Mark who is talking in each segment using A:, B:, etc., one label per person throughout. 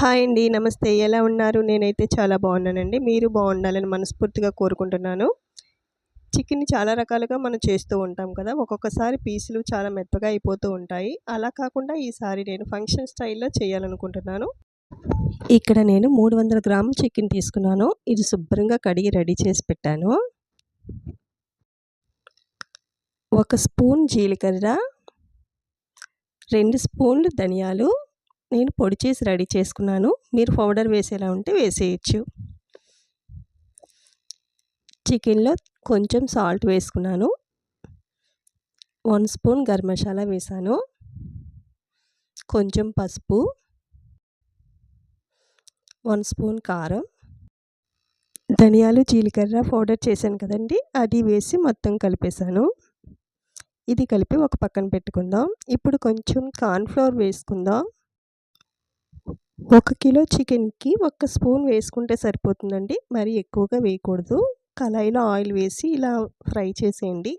A: Hi అండి నమస్తే. ఎలా ఉన్నారు? నేనైతే చాలా బాగున్నానండి. మీరు బాగుండాలని మనస్ఫూర్తిగా కోరుకుంటున్నాను. చికెన్ని చాలా రకాలుగా మనం చేస్తూ ఉంటాం కదా. ఒక్కొక్కసారి పీసులు చాలా మెత్తగా అయిపోతూ ఉంటాయి. అలా కాకుండా ఈసారి నేను ఫంక్షన్ స్టైల్లో చేయాలనుకుంటున్నాను. ఇక్కడ నేను మూడు వందల గ్రాముల చికెన్ తీసుకున్నాను. ఇది శుభ్రంగా కడిగి రెడీ చేసి పెట్టాను. ఒక స్పూన్ జీలకర్ర రెండు స్పూన్లు ధనియాలు నేను పొడి చేసి రెడీ చేసుకున్నాను. మీరు పౌడర్ వేసేలా ఉంటే వేసేయచ్చు. చికెన్లో కొంచెం సాల్ట్ వేసుకున్నాను. వన్ స్పూన్ గరం మసాలా వేసాను. కొంచెం పసుపు. వన్ స్పూన్ కారం. ధనియాలు జీలకర్ర పౌడర్ చేశాను కదండి. అది వేసి మొత్తం కలిపేశాను. ఇది కలిపి ఒక పక్కన పెట్టుకుందాం. ఇప్పుడు కొంచెం కార్న్ఫ్లోర్ వేసుకుందాం. ఒక కిలో చికెన్కి ఒక స్పూన్ వేసుకుంటే సరిపోతుందండి. మరి ఎక్కువగా వేయకూడదు. కళాయిలో ఆయిల్ వేసి ఇలా ఫ్రై చేసేయండి.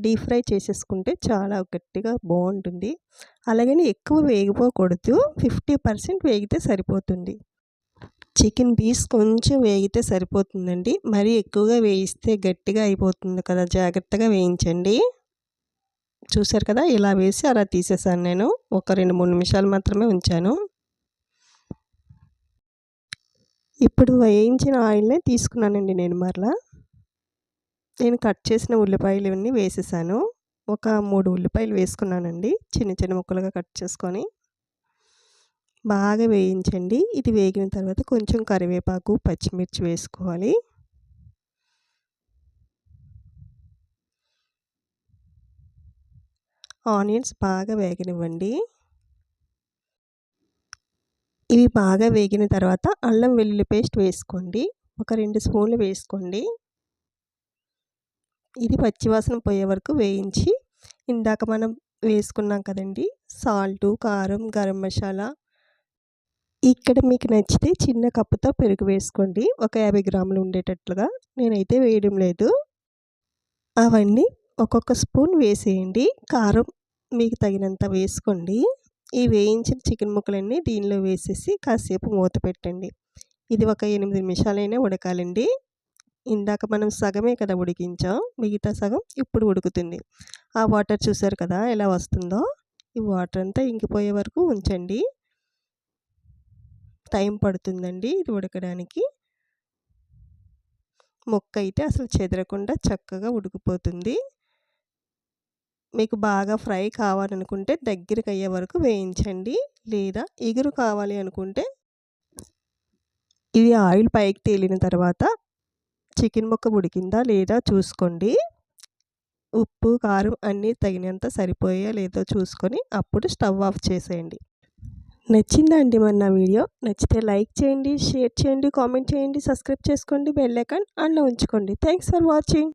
A: డీప్ ఫ్రై చేసేసుకుంటే చాలా గట్టిగా బాగుంటుంది. అలాగని ఎక్కువ వేగిపోకూడదు. ఫిఫ్టీ పర్సెంట్ వేగితే సరిపోతుంది. చికెన్ పీస్ కొంచెం వేగితే సరిపోతుందండి. మరీ ఎక్కువగా వేయిస్తే గట్టిగా అయిపోతుంది కదా జాగ్రత్తగా వేయించండి. చూసారు కదా ఇలా వేసి అలా తీసేసాను నేను. ఒక రెండు మూడు నిమిషాలు మాత్రమే ఉంచాను. ఇప్పుడు వేయించిన ఆయిల్నే తీసుకున్నానండి నేను మరలా. నేను కట్ చేసిన ఉల్లిపాయలు ఇవన్నీ వేసేసాను. ఒక మూడు ఉల్లిపాయలు వేసుకున్నానండి. చిన్న చిన్న ముక్కలుగా కట్ చేసుకొని. బాగా వేయించండి. ఇది వేగిన తర్వాత కొంచెం కరివేపాకు పచ్చిమిర్చి వేసుకోవాలి. ఆనియన్స్ బాగా వేగనివ్వండి. ఇవి బాగా వేగిన తర్వాత అల్లం వెల్లుల్లి పేస్ట్ వేసుకోండి. ఒక రెండు స్పూన్లు వేసుకోండి. ఇది పచ్చివాసన పోయే వరకు వేయించి ఇందాక మనం వేసుకున్నాం కదండి సాల్టు కారం గరం మసాలా ఇక్కడ మీకు నచ్చితే చిన్న కప్పుతో పెరుగు వేసుకోండి. ఒక యాభై గ్రాములు ఉండేటట్లుగా. నేనైతే వేయడం లేదు. అవన్నీ ఒక్కొక్క స్పూన్ వేసేయండి. కారం మీకు తగినంత వేసుకోండి. ఈ వేయించిన చికెన్ ముక్కలన్నీ దీనిలో వేసేసి కాసేపు మూత పెట్టండి. ఇది ఒక ఎనిమిది నిమిషాలైనా ఉడకాలండి. ఇందాక మనం సగమే కదా ఉడికించాం. మిగతా సగం ఇప్పుడు ఉడుకుతుంది. ఆ వాటర్ చూసారు కదా ఎలా వస్తుందో? ఈ వాటర్ అంతా ఇంకిపోయే వరకు ఉంచండి. టైం పడుతుందండి ఇది ఉడకడానికి. మొక్క అయితే అసలు చెదరకుండా చక్కగా ఉడికిపోతుంది. మీకు బాగా ఫ్రై కావాలనుకుంటే దగ్గరికి అయ్యే వరకు వేయించండి. లేదా ఎగురు కావాలి అనుకుంటే ఇది ఆయిల్ పైకి తేలిన తర్వాత చికెన్ ముక్క ఉడికిందా లేదా చూసుకోండి. ఉప్పు కారం అన్నీ తగినంత సరిపోయా లేదో చూసుకొని అప్పుడు స్టవ్ ఆఫ్ చేసేయండి. నచ్చిందా అండి మరి నా వీడియో? నచ్చితే లైక్ చేయండి షేర్ చేయండి కామెంట్ చేయండి సబ్స్క్రైబ్ చేసుకోండి బెల్ ఐకాన్ అందులో ఉంచుకోండి. Thanks for watching.